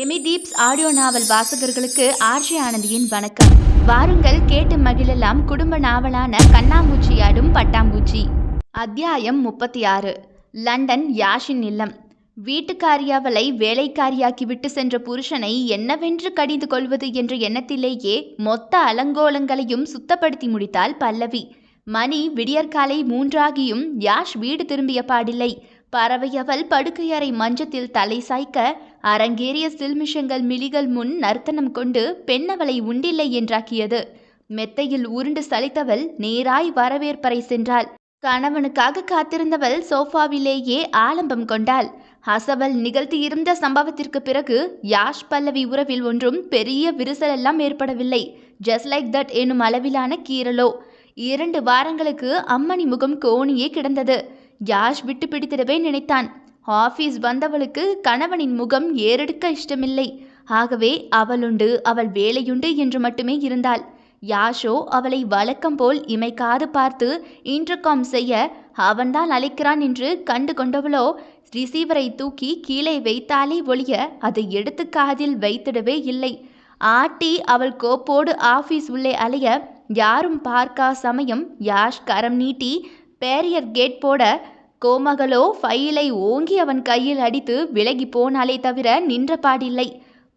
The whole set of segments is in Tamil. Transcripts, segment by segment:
எமி தீப்ஸ் ஆடியோ நாவல் வாசகர்களுக்கு ஆர்ஜி ஆனந்தியின் வணக்கம். வாருங்கள் கேட்டு மகிழலாம் குடும்ப நாவலான கண்ணாமூச்சியாடும் பட்டாம்பூச்சி. அத்தியாயம் முப்பத்தி ஆறு லண்டன் யாஷின் இல்லம். வீட்டுக்காரியாவலை வேலைக்காரியாக்கி விட்டு சென்ற புருஷனை என்னவென்று கடிந்து கொள்வது என்ற எண்ணத்திலேயே மொத்த அலங்கோலங்களையும் சுத்தப்படுத்தி முடித்தாள் பல்லவி. மணி விடியற்காலை மூன்றாகியும் யாஷ் வீடு திரும்பிய பாடில்லை. பறவையவள் படுக்கையறை மஞ்சத்தில் தலை சாய்க்க அரங்கேறிய சில்மிஷங்கள் மிளிகள் முன் நர்த்தனம் கொண்டு பெண்ணவளை உண்டில்லை என்றாக்கியது. மெத்தையில் உருண்டு சலித்தவள் நேராய் வரவேற்பறை சென்றாள். கணவனுக்காக காத்திருந்தவள் சோஃபாவிலேயே ஆலம்பம் கொண்டாள். அசவல் நிகழ்த்தியிருந்த சம்பவத்திற்கு பிறகு யாஷ் பல்லவி உறவில் ஒன்றும் பெரிய விரிசலெல்லாம் ஏற்படவில்லை. ஜஸ்ட் லைக் தட் எனும் அளவிலான கீரலோ இரண்டு வாரங்களுக்கு அம்மணி முகம் கோணியே கிடந்தது. யாஷ் விட்டு பிடித்திடவே நினைத்தான். ஆஃபீஸ் வந்தவளுக்கு கணவனின் முகம் ஏறெடுக்க இஷ்டமில்லை. ஆகவே அவளுண்டு அவள் வேலையுண்டு என்று மட்டுமே இருந்தாள். யாஷோ அவளை வழக்கம் போல் இமைக்காது பார்த்து இன்டர்காம் செய்ய அவன்தான் அழைக்கிறான் என்று கண்டு கொண்டவளோ ரிசீவரை தூக்கி கீழே வைத்தாலே ஒழிய அதை எடுத்து காதில் வைத்திடவே இல்லை. ஆட்டி அவள் கோப்போடு ஆஃபீஸ் உள்ளே அலைய யாரும் பார்க்கா சமயம் யாஷ் கரம் நீட்டி பேரியர் கேட் போட கோமகளோ ஃபைலை ஓங்கி அவன் கையில் அடித்து விலகி போனாலே தவிர நின்ற பாடில்லை.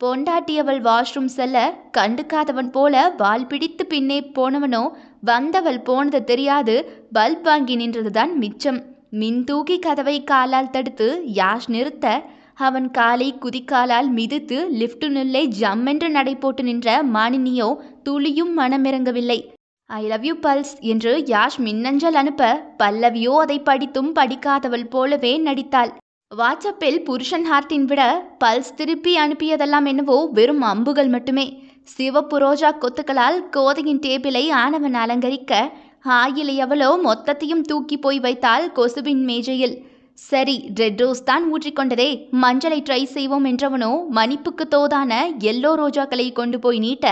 பொண்டாட்டியவள் வாஷ்ரூம் செல்ல கண்டுக்காதவன் போல வால் பிடித்து பின்னே போனவனோ வந்தவள் போனது தெரியாது பல்ப் வாங்கி நின்றதுதான் மிச்சம். மின் தூக்கி கதவை காலால் தடுத்து யாஷ் நிறுத்த அவன் காலை குதிக்காலால் மிதித்து லிப்டுனுள்ளே ஜம்மென்று நடை போட்டு நின்ற மானினியோ துளியும் மனமிறங்கவில்லை. ஐ லவ் யூ பல்ஸ் என்று யாஷ் மின்னஞ்சல் அனுப்ப பல்லவியோ அதை படித்தும் படிக்காதவள் போலவே நடித்தாள். வாட்ஸ்அப்பில் புருஷன் ஹார்ட்டின் விட பல்ஸ் திருப்பி அனுப்பியதெல்லாம் என்னவோ வெறும் அம்புகள் மட்டுமே. சிவப்பு ரோஜா கொத்துக்களால் கோதையின் டேபிளை ஆனவன் அலங்கரிக்க ஆயிலை அவளோ மொத்தத்தையும் தூக்கி போய் வைத்தாள் கொசுவின் மேஜையில். சரி ரெட் ரோஸ் தான் ஊற்றிக்கொண்டதே மஞ்சளை ட்ரை செய்வோம் என்றவனோ மன்னிப்புக்கு தோதான எல்லோ ரோஜாக்களை கொண்டு போய் நீட்ட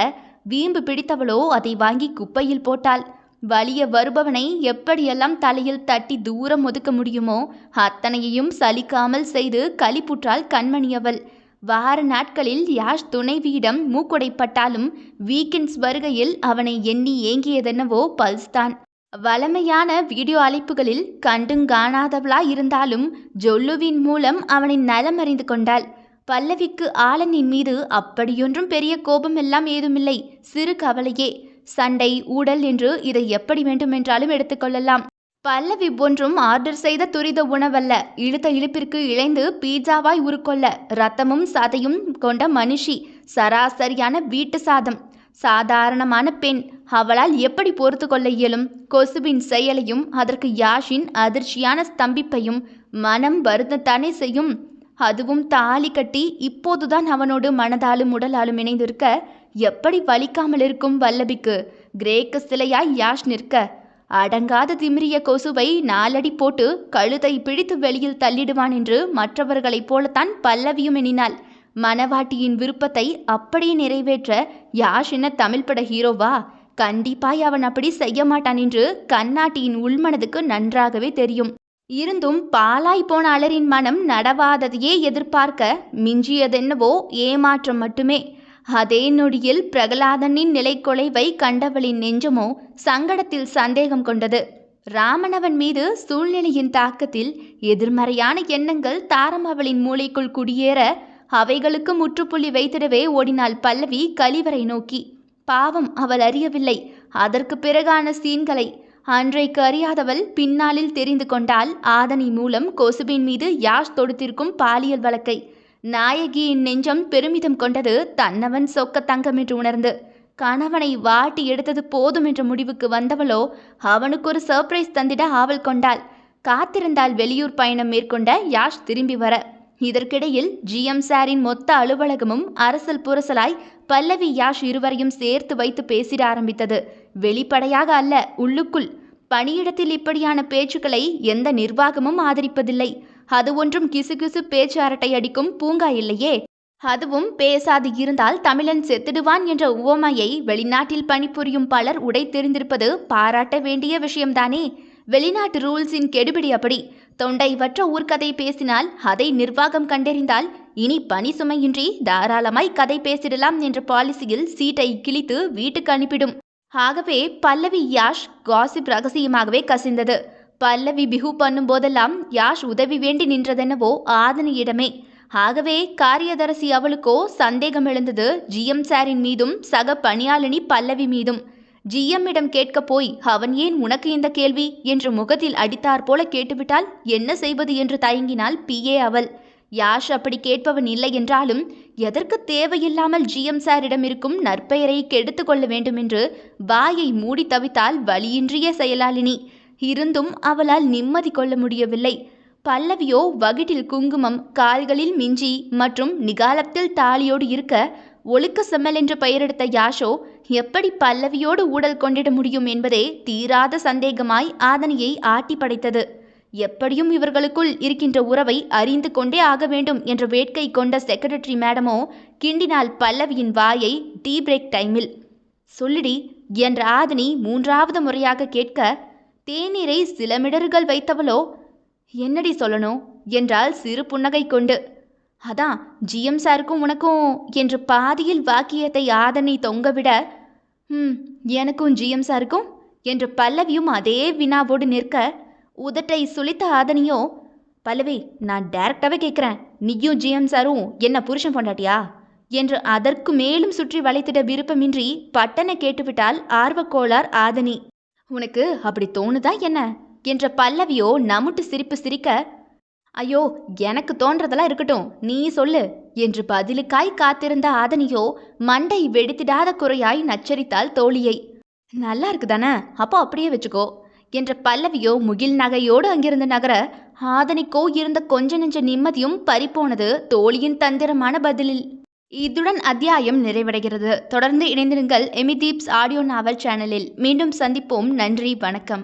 வீம்பு பிடித்தவளோ அதை வாங்கி குப்பையில் போட்டாள். வலிய வருபவனை எப்படியெல்லாம் தலையில் தட்டி தூரம் ஒதுக்க முடியுமோ அத்தனையையும் சலிக்காமல் செய்து களிப்புற்றாள் கண்மணியவள் வார நாட்களில் யாஷ் துணைவியிடம் மூக்குடைப்பட்டாலும் வீக்கெண்ட்ஸ் வருகையில் அவனை எண்ணி ஏங்கியதென்னவோ பல்ஸ்தான். வளமையான வீடியோ அழைப்புகளில் கண்டுங்காணாதவளாய் இருந்தாலும் ஜொல்லுவின் மூலம் அவனின் நலம் அறிந்து கொண்டாள். பல்லவிக்கு ஆலனின் மீது அப்படியொன்றும் பெரிய கோபம் எல்லாம் ஏதுமில்லை. சிறு கவலையே. சண்டை ஊடல் என்று இதை எப்படி வேண்டுமென்றாலும் எடுத்துக்கொள்ளலாம் பல்லவி ஒன்றும் ஆர்டர் செய்த துரித உணவல்ல. இழுத்த இழுப்பிற்கு இழைந்து பீட்சாவாய் உருக்கொள்ள. ரத்தமும் சதையும் கொண்ட மனுஷி. சராசரியான வீட்டு சாதம். சாதாரணமான பெண். அவளால் எப்படி பொறுத்து கொள்ள இயலும்? கொசுவின் செயலையும் அதற்கு யாஷின் அதிர்ச்சியான ஸ்தம்பிப்பையும் மனம் வருந்தத்தானே செய்யும்? அதுவும் தாலி கட்டி இப்போதுதான் அவனோடு மனதாலும் உடலாலும் இணைந்திருக்க எப்படி வலிக்காமல் இருக்கும் வல்லபிக்கு? கிரேக்க சிலையாய் யாஷ் நிற்க. அடங்காத திமிரிய கொசுவை நாலடி போட்டு கழுத்தை பிடித்து வெளியில் தள்ளிடுவான் என்று மற்றவர்களைப் போலத்தான் பல்லவியும் எண்ணினாள். மணவாட்டியின் விருப்பத்தை அப்படியே நிறைவேற்ற யாஷ் என்ன தமிழ் பட ஹீரோவா கண்டிப்பாய் அவன் அப்படி செய்ய மாட்டான் என்று கண்ணாட்டியின் உள்மனதுக்கு நன்றாகவே தெரியும். இருந்தும் பாழாய் போன அலரின் மனம் நடவாததையே எதிர்பார்க்க மிஞ்சியதென்னவோ ஏமாற்றம் மட்டுமே. அதே நொடியில் பிரகலாதனின் நிலைக்குலைவை கண்டவளின் நெஞ்சமோ சங்கடத்தில் சந்தேகம் கொண்டது. ராமனவன் மீது சூழ்நிலையின் தாக்கத்தில் எதிர்மறையான எண்ணங்கள் தாரம் அவளின் மூளைக்குள் குடியேற அவைகளுக்கு முற்றுப்புள்ளி வைத்திடவே ஓடினாள் பல்லவி கழிவறை நோக்கி. பாவம் அவள் அறியவில்லை. அதற்கு பிறகான சீன்களை அன்றைக்கு அறியாதவள் பின்னாளில் தெரிந்து கொண்டால் ஆதனி மூலம் கொசுபின் மீது யாஷ் தொடுத்திருக்கும் பாலியல் வழக்கை. நாயகியின் நெஞ்சம் பெருமிதம் கொண்டது தன்னவன் சொக்க தங்கம் என்று உணர்ந்து. கணவனை வாட்டி எடுத்தது போதும் என்ற முடிவுக்கு வந்தவளோ அவனுக்கு ஒரு சர்ப்ரைஸ் தந்திட ஆவல் கொண்டாள். காத்திருந்தால் வெளியூர் பயணம் மேற்கொண்ட யாஷ் திரும்பி வர. இதற்கிடையில் ஜிஎம் சாரின் மொத்த அலுவலகமும் அரசல் புரசலாய் பல்லவி யாஷ் இருவரையும் சேர்த்து வைத்து பேசிட ஆரம்பித்தது. வெளிப்படையாக அல்ல உள்ளுக்குள் பணியிடத்தில் இப்படியான பேச்சுக்களை எந்த நிர்வாகமும் ஆதரிப்பதில்லை. அது ஒன்றும் கிசுகிசு பேச்சு அரட்டை அடிக்கும் பூங்கா இல்லையே. அதுவும் பேசாது இருந்தால் தமிழன் செத்துடுவான் என்ற உவமையை வெளிநாட்டில் பணிபுரியும் பலர் உடை தெரிந்திருப்பது பாராட்ட வேண்டிய விஷயம்தானே. வெளிநாட்டு ரூல்ஸின் கெடுபிடி அப்படி. தொண்டை வற்ற ஊர்க்கதை பேசினால் அதை நிர்வாகம் கண்டறிந்தால் இனி பணி சுமையின்றி தாராளமாய் கதை பேசிடலாம் என்ற பாலிசியில் சீட்டை கிழித்து வீட்டுக்கு அனுப்பிடும். ஆகவே பல்லவி யாஷ் காசிப் ரகசியமாகவே கசிந்தது. பல்லவி பிஹு பண்ணும் போதெல்லாம் யாஷ் உதவி வேண்டி நின்றதென்னவோ ஆதனியிடமே. ஆகவே காரியதரசி அவளுக்கோ சந்தேகம் எழுந்தது ஜிஎம் சாரின் மீதும் சக பணியாளினி பல்லவி மீதும். ஜிஎம்மிடம் கேட்க போய் அவன் ஏன் உனக்கு இந்த கேள்வி? என்று முகத்தில் அடித்தார் போல கேட்டுவிட்டால் என்ன செய்வது? என்று தயங்கினாள் பிஏ அவள். யாஷ் அப்படி கேட்பவன் இல்லை என்றாலும் எதற்கு தேவையில்லாமல் ஜிஎம் சாரிடம் இருக்கும் நற்பெயரை கெடுத்து கொள்ள வேண்டுமென்று வாயை மூடி தவித்தால் வழியின்றிய செயலாளினி. இருந்தும் அவளால் நிம்மதி கொள்ள முடியவில்லை. பல்லவியோ வகிட்டில் குங்குமம் கால்களில் மிஞ்சி மற்றும் நிகாலத்தில் தாலியோடு இருக்க ஒழுக்க செம்மல் என்று பெயரெடுத்த யாஷோ எப்படி பல்லவியோடு ஊடல் கொண்டிட முடியும் என்பதே தீராத சந்தேகமாய் ஆதனியை ஆட்டி படைத்தது எப்படியும் இவர்களுக்குள் இருக்கின்ற உறவை அறிந்து கொண்டே ஆக வேண்டும் என்ற வேட்கை கொண்ட செக்ரட்டரி மேடமோ கிண்டினால் பல்லவியின் வாயை டீ பிரேக் டைமில் சொல்லிடி என்ற ஆதினி மூன்றாவது முறையாக கேட்க தேநீரை சில மிடர்கள் வைத்தவளோ? என்னடி சொல்லணும்? என்றால் சிறு புன்னகை கொண்டு. அதான் ஜிஎம் சாருக்கும் உனக்கும் என்று பாதியில் வாக்கியத்தை ஆதனை தொங்கவிட ம் எனக்கும் ஜிஎம் சாருக்கும்? என்று பல்லவியும் அதே வினாவோடு நிற்க உதட்டை சுளித்த ஆதனியோ பல்லவி நான் டைரக்டாகவே கேட்குறேன் நீயும் ஜிஎம் சாரும் என்ன புருஷன் பொண்டாட்டியா? என்று அதற்கு மேலும் சுற்றி வளைத்திட விருப்பமின்றி பட்டனை கேட்டுவிட்டால் ஆர்வக்கோளார் ஆதனி. உனக்கு அப்படி தோணுதா என்ன? என்ற பல்லவியோ நமுட்டு சிரிப்பு சிரிக்க ஐயோ எனக்கு தோன்றதெல்லாம் இருக்கட்டும். நீ சொல்லு. என்று பதிலுக்காய் காத்திருந்த ஆதனியோ மண்டை வெடித்திடாத குறையாய் நச்சரித்தாள் தோழியை. நல்லா இருக்குதானே? அப்போ அப்படியே வச்சுக்கோ. என்ற பல்லவியோ முகில் நகையோடு அங்கிருந்து நகர ஆதனிக்கோ இருந்த கொஞ்ச நெஞ்ச நிம்மதியும் பறிப்போனது தோழியின் தந்திரமான பதிலில். இத்துடன் அத்தியாயம் நிறைவடைகிறது. தொடர்ந்து இணைந்திருங்கள் எமிதீப்ஸ் ஆடியோ நாவல் சேனலில். மீண்டும் சந்திப்போம். நன்றி வணக்கம்.